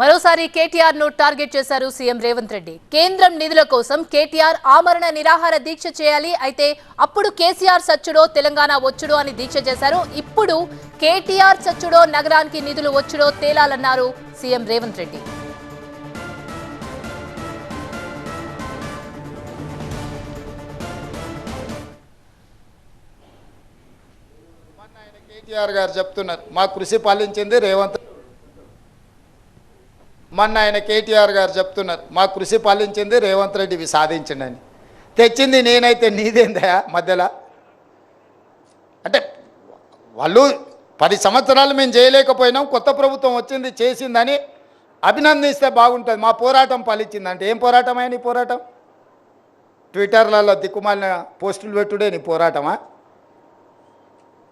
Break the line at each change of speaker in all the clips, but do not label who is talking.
మరోసారి కేటీఆర్ను టార్గెట్ చేశారు సీఎం రేవంత్ రెడ్డి. కేంద్రం నిధుల కోసం కేటీఆర్ ఆమరణ నిరాహార దీక్ష చేయాలి. అయితే అప్పుడు కేసీఆర్ సచ్చుడో తెలంగాణ వచ్చుడో అని దీక్ష చేశారు. ఇప్పుడు కేటీఆర్ సచ్చుడో నగరానికి నిధులు వచ్చుడో తేలాలన్నారు సీఎం రేవంత్ రెడ్డి.
ఆయన కేటీఆర్ గారు చెప్తున్నారు మా కృషి పాలించింది రేవంత్ మొన్న ఆయన కేటీఆర్ గారు చెప్తున్నారు మా కృషి పాలించింది రేవంత్ రెడ్డివి సాధించండి తెచ్చింది నేనైతే నీదేందా మధ్యలో? అంటే వాళ్ళు పది సంవత్సరాలు మేము చేయలేకపోయినాం కొత్త ప్రభుత్వం వచ్చింది చేసిందని అభినందిస్తే బాగుంటుంది. మా పోరాటం పాలిచ్చిందంటే ఏం పోరాటం నీ పోరాటం? ట్విట్టర్లలో దిక్కుమాలిన పోస్టులు పెట్టుడే నీ పోరాటమా?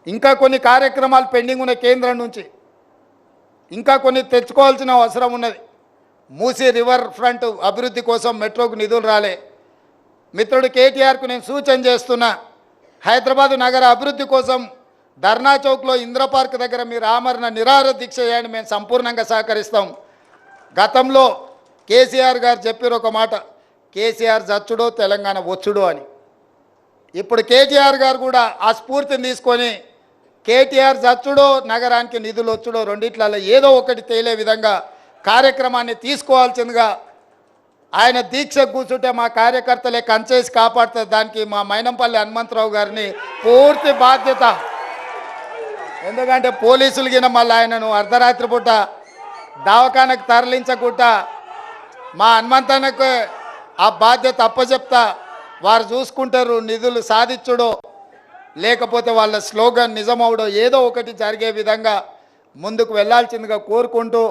ఇంకా కొన్ని కార్యక్రమాలు పెండింగ్ ఉన్న కేంద్రం నుంచి ఇంకా కొన్ని తెచ్చుకోవాల్సిన అవసరం ఉన్నది. మూసీ రివర్ ఫ్రంట్ అభివృద్ధి కోసం మెట్రోకు నిధులు రాలే. మిత్రుడు కేటీఆర్కు నేను సూచన చేస్తున్నా హైదరాబాదు నగర అభివృద్ధి కోసం ధర్నా చౌక్లో ఇంద్రపార్క్ దగ్గర మీరు ఆమరణ నిరాహార దీక్ష చేయండి మేము సంపూర్ణంగా సహకరిస్తాం. గతంలో కేసీఆర్ గారు చెప్పారు ఒక మాట కేసీఆర్ చచ్చుడో తెలంగాణ వచ్చుడో అని. ఇప్పుడు కేటీఆర్ గారు కూడా ఆ స్ఫూర్తిని తీసుకొని కేటీఆర్ చచ్చుడో నగరానికి నిధులు వచ్చుడో రెండిట్లలో ఏదో ఒకటి తేలే విధంగా కార్యక్రమాన్ని తీసుకోవాల్సిందిగా ఆయన దీక్ష కూర్చుంటే మా కార్యకర్తలే కంచేసి కాపాడుతుంది దానికి మా మైనంపల్లి హనుమంతరావు గారిని పూర్తి బాధ్యత. ఎందుకంటే పోలీసులు గిన మళ్ళీ ఆయనను అర్ధరాత్రి పూట దవాఖానకు తరలించకుండా మా హనుమంతానికి ఆ బాధ్యత అప్పచెప్తా వారు చూసుకుంటారు నిధులు సాధించుడో లేకపోతే వాళ్ళ స్లోగన్ నిజమవుడో ఏదో ఒకటి జరిగే విధంగా ముందుకు వెళ్ళాల్సిందిగా కోరుకుంటూ